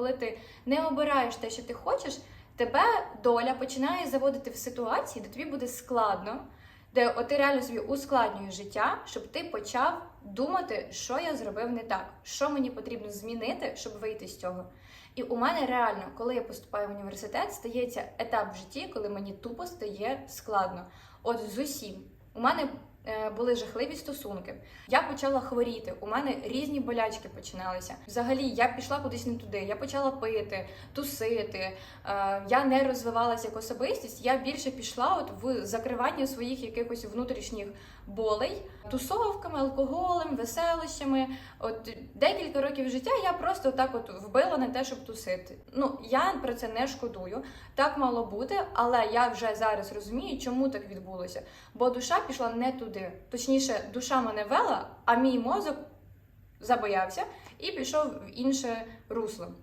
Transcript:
Коли ти не обираєш те, що ти хочеш, тебе доля починає заводити в ситуації, де тобі буде складно, де от ти реально собі ускладнюєш життя, щоб ти почав думати, що я зробив не так, що мені потрібно змінити, щоб вийти з цього. І у мене реально, коли я поступаю в університет, стається етап в житті, коли мені тупо стає складно. От з усім. У мене були жахливі стосунки. Я почала хворіти. У мене різні болячки починалися. Взагалі, я пішла кудись не туди. Я почала пити, тусити. Е, я не розвивалася як особистість. Я більше пішла от в закривання своїх якихось внутрішніх болей, тусовками, алкоголем, веселищами. От декілька років життя я просто так от вбила на те, щоб тусити. Ну я про це не шкодую. Так мало бути, але я вже зараз розумію, чому так відбулося. Бо душа пішла не туди. Точніше, душа мене вела, а мій мозок забоявся і пішов в інше русло.